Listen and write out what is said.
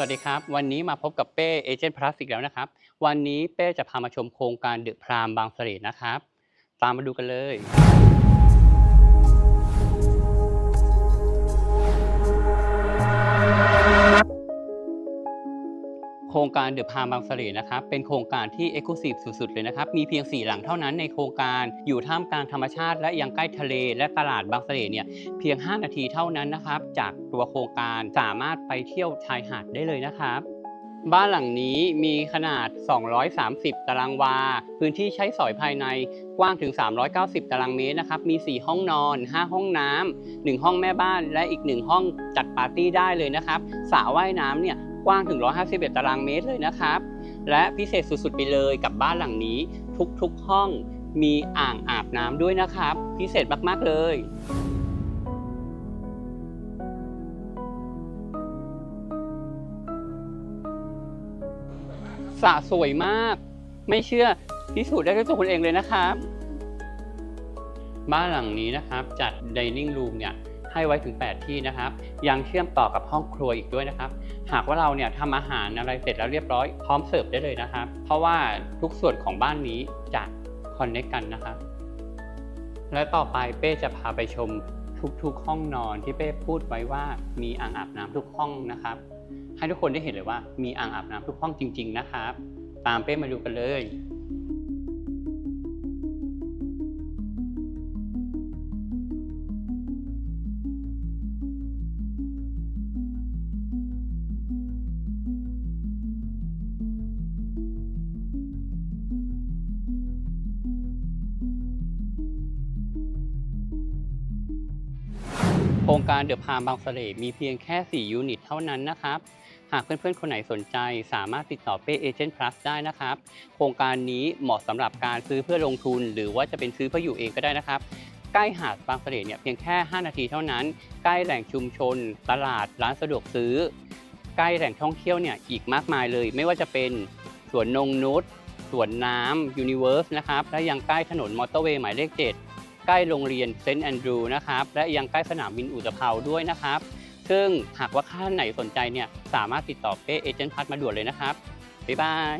สวัสดีครับ วันนี้มาพบกับเป้เอเจนต์พลาสติกแล้วนะครับ วันนี้เป้จะพามาชมโครงการเดอะพรามบางเสร่นะครับ ตามมาดูกันเลย ครงการเดอะพามบางเสร่นะครับเป็นโครงการที่เอกลูซีฟสุดๆเลยนะครับมีเพียง 4 หลังเท่านั้นในโครงการอยู่ท่ามกลางธรรมชาติ และยังใกล้ทะเลและตลาดบางเสร่เนี่ยเพียง 5 นาทีเท่านั้นนะครับจากตัวโครงการสามารถไปเที่ยวชายหาดได้เลยนะครับบ้านหลังนี้มีขนาด 230 ตารางวา พื้นที่ใช้สอยภายในกว้างถึง 390 ตารางเมตรนะครับ มี 4 ห้องนอน 5 ห้องน้ำ 1 ห้องแม่บ้าน และอีก 1 ห้องจัดปาร์ตี้ได้เลยนะครับ สระว่ายน้ำเนี่ย กว้างถึง 151 ตารางเมตรเลยนะครับ และพิเศษสุดๆไปเลยกับบ้านหลังนี้ทุกๆห้องมีอ่างอาบน้ำด้วยนะครับ พิเศษมากๆเลยสระสวยมาก ไม่เชื่อพิสูจน์ได้ด้วยตัวคุณเองเลยนะครับ บ้านหลังนี้นะครับจัด dining room เนี่ย ให้ไว้ถึง 8 ที่นะครับ ยังเชื่อมต่อกับห้องครัวอีกด้วยนะครับ หากว่าเราเนี่ยทำอาหารอะไรเสร็จแล้วเรียบร้อยพร้อมเสิร์ฟได้เลยนะครับ เพราะว่าทุกส่วนของบ้านนี้จะคอนเน c กันนะครับ และต่อไปเป้จะพาไปชมทุกๆห้องนอนที่เป้พูดไว้ว่ามีอ่างอาบน้ำทุกห้องนะครับ ให้ทุกคนได้เห็นเลยว่ามีอ่างอาบน้ำทุกห้องจริง ๆ นะครับ ตามเป้มาดูกันเลย ครงการเดอะพามบางเสร่มีเพียงแค่ 4 ยูนิตเท่านั้นนะครับ หากเพื่อนๆ คนไหนสนใจสามารถติดต่อเป้เอเจนต์พลัสได้นะครับ โครงการนี้เหมาะสำหรับการซื้อเพื่อลงทุน หรือว่าจะเป็นซื้อเพื่ออยู่เองก็ได้นะครับ ใกล้หาดบางเสร่เนี่ยเพียงแค่ 5 นาทีเท่านั้น ใกล้แหล่งชุมชน ตลาด ร้านสะดวกซื้อ ใกล้แหล่งท่องเที่ยวเนี่ยอีกมากมายเลย ไม่ว่าจะเป็นสวนนงนุชสวนน้ำยูนิเวิร์สนะครับ และยังใกล้ถนนมอเตอร์เวย์หมายเลข 7 ใกล้โรงเรียนเซนต์แอนดรูนะครับ และยังใกล้สนามบินอุตภเปาด้วยนะครับ ซึ่งหากว่าท่านไหนสนใจเนี่ยสามารถติดต่อเป้เอเจนต์พัทมาด่วนเลยนะครับ บ๊ายบาย